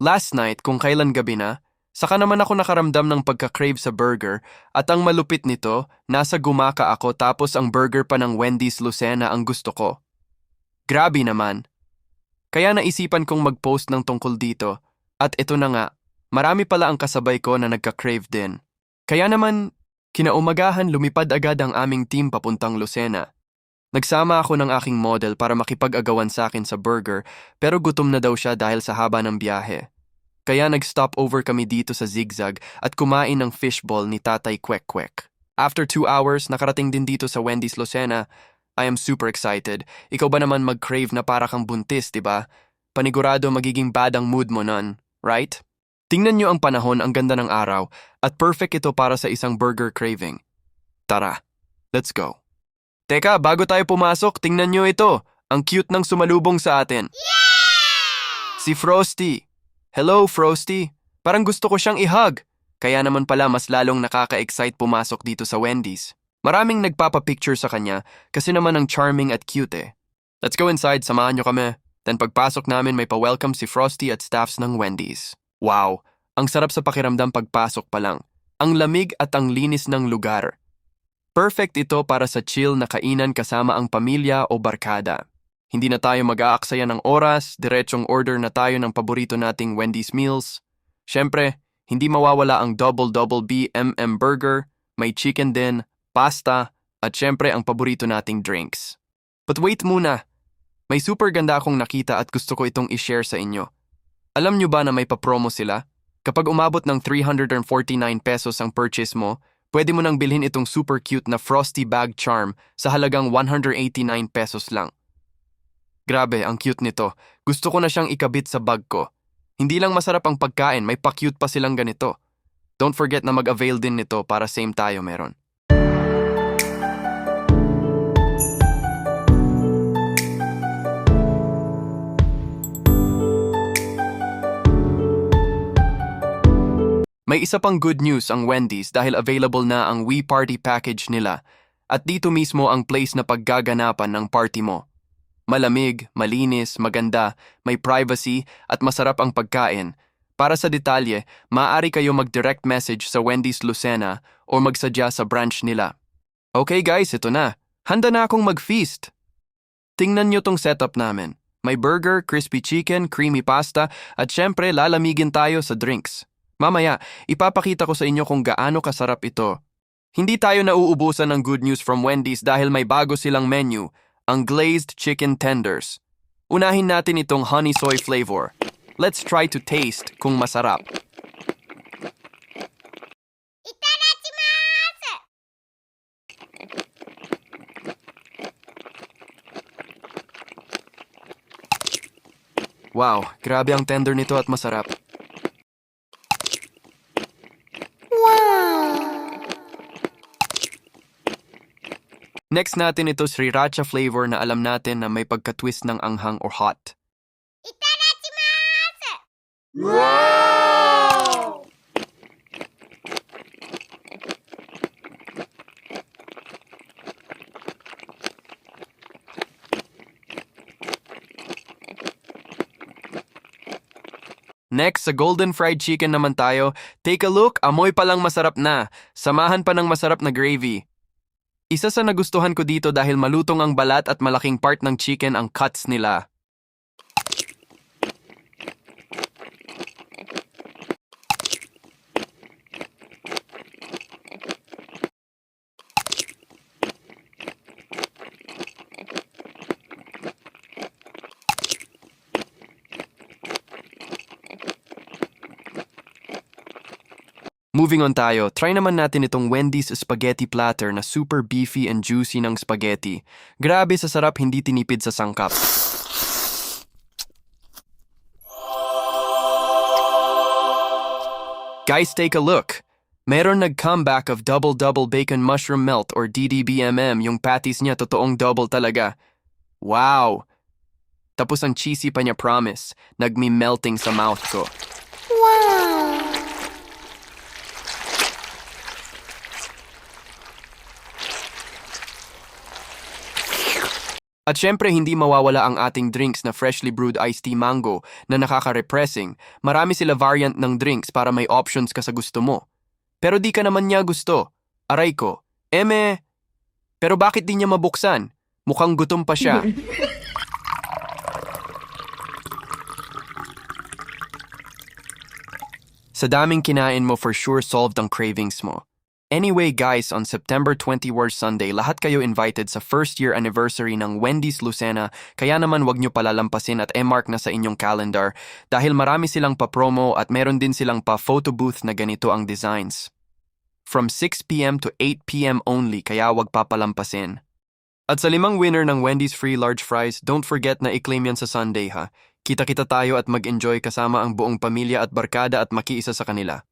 Last night, kung kailan gabi na, saka naman ako nakaramdam ng pagka-crave sa burger at ang malupit nito, nasa gumaka ako tapos ang burger pa ng Wendy's Lucena ang gusto ko. Grabe naman. Kaya naisipan kong mag-post ng tungkol dito at ito na nga, marami pala ang kasabay ko na nagka-crave din. Kaya naman, kinaumagahan lumipad agad ang aming team papuntang Lucena. Nagsama ako ng aking model para makipag-agawan sa akin sa burger pero gutom na daw siya dahil sa haba ng biyahe. Kaya nag-stop over kami dito sa Zigzag at kumain ng fishball ni Tatay Kwek Kwek. After two hours, nakarating din dito sa Wendy's Lucena. I am super excited. Ikaw ba naman mag-crave na para kang buntis, di ba? Panigurado magiging bad ang mood mo nun, right? Tingnan nyo ang panahon, ang ganda ng araw, at perfect ito para sa isang burger craving. Tara, let's go. Teka, bago tayo pumasok, tingnan nyo ito. Ang cute ng sumalubong sa atin. Si Frosty. Hello, Frosty. Parang gusto ko siyang i-hug. Kaya naman pala mas lalong nakaka-excite pumasok dito sa Wendy's. Maraming nagpapapicture sa kanya kasi naman ang charming at cute eh. Let's go inside, samahan nyo kami. Then pagpasok namin may pa-welcome si Frosty at staffs ng Wendy's. Wow, ang sarap sa pakiramdam pagpasok pa lang. Ang lamig at ang linis ng lugar. Perfect ito para sa chill na kainan kasama ang pamilya o barkada. Hindi na tayo mag-aaksaya ng oras, diretsong order na tayo ng paborito nating Wendy's meals. Siyempre, hindi mawawala ang Double Double B MM Burger, may chicken din, pasta, at siyempre ang paborito nating drinks. But wait muna, may super ganda akong nakita at gusto ko itong i-share sa inyo. Alam nyo ba na may papromo sila? Kapag umabot ng 349 pesos ang purchase mo, pwede mo nang bilhin itong super cute na Frosty Bag Charm sa halagang 189 pesos lang. Grabe, ang cute nito. Gusto ko na siyang ikabit sa bag ko. Hindi lang masarap ang pagkain, may pa-cute pa silang ganito. Don't forget na mag-avail din nito para same tayo meron. May isa pang good news ang Wendy's dahil available na ang We Party package nila at dito mismo ang place na paggaganapan ng party mo. Malamig, malinis, maganda, may privacy at masarap ang pagkain. Para sa detalye, maaari kayo mag-direct message sa Wendy's Lucena o magsadya sa branch nila. Okay guys, ito na. Handa na akong mag-feast. Tingnan nyo tong setup namin. May burger, crispy chicken, creamy pasta, at syempre lalamigin tayo sa drinks. Mamaya, ipapakita ko sa inyo kung gaano kasarap ito. Hindi tayo nauubusan ng good news from Wendy's dahil may bago silang menu, ang glazed chicken tenders. Unahin natin itong honey soy flavor. Let's try to taste kung masarap. Wow, grabe ang tender nito at masarap. Next natin ito sriracha flavor na alam natin na may pagka-twist ng anghang or hot. Next, sa golden fried chicken naman tayo. Take a look, amoy pa lang masarap na. Samahan pa ng masarap na gravy. Isa sa nagustuhan ko dito dahil malutong ang balat at malaking part ng chicken ang cuts nila. Moving on tayo, try naman natin itong Wendy's spaghetti platter na super beefy and juicy ng spaghetti. Grabe sa sarap hindi tinipid sa sangkap. Guys, take a look. Meron nag-comeback of Double Double Bacon Mushroom Melt or DDBMM yung patties niya totoong double talaga. Wow! Tapos ang cheesy pa niya promise, nagmi-melting sa mouth ko. At syempre hindi mawawala ang ating drinks na freshly brewed iced tea mango na nakaka-repressing. Marami sila variant ng drinks para may options ka sa gusto mo. Pero di ka naman niya gusto. Aray ko. Eme. Pero bakit di niya mabuksan? Mukhang gutom pa siya. Sa daming kinain mo for sure solved ang cravings mo. Anyway guys, on September 20 war Sunday, lahat kayo invited sa first year anniversary ng Wendy's Lucena, kaya naman wag nyo palalampasin at e-mark na sa inyong calendar dahil marami silang pa-promo at meron din silang pa-photo booth na ganito ang designs. From 6pm to 8pm only, kaya wag papalampasin. At sa limang winner ng Wendy's Free Large Fries, don't forget na i-claim yan sa Sunday ha. Kita-kita tayo at mag-enjoy kasama ang buong pamilya at barkada at makiisa sa kanila.